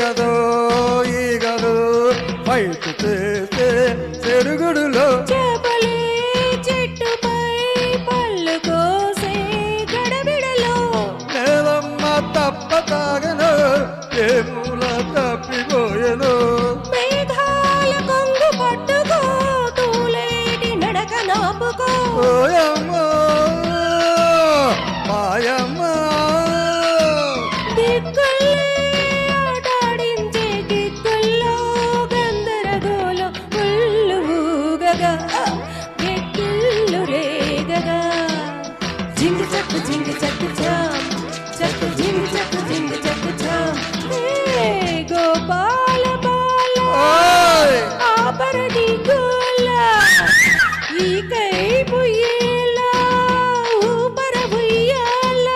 గదో ఈ గదో ఫైట్ చేస్తే చెరుగుడులో. చేపలే చెట్టుపై పళ్ళు కోసే గడబిడలో. నేలమ్మ తప్ప తాగను ఏ తప్పిపోయను మేఘాల కొంగు పట్టుకో తూలేటి నడక నాపుకో. రేగగా గిట్టిల్లు రేగగా. జింగు చక్కు జింగు చక్కు చాం చక్కు జింగు చక్కు జింగు చక్కు చాం. గోపాల బాల ఆపరడి గోల ఈ కై బుయ్యేల ఊపర బుయ్యాల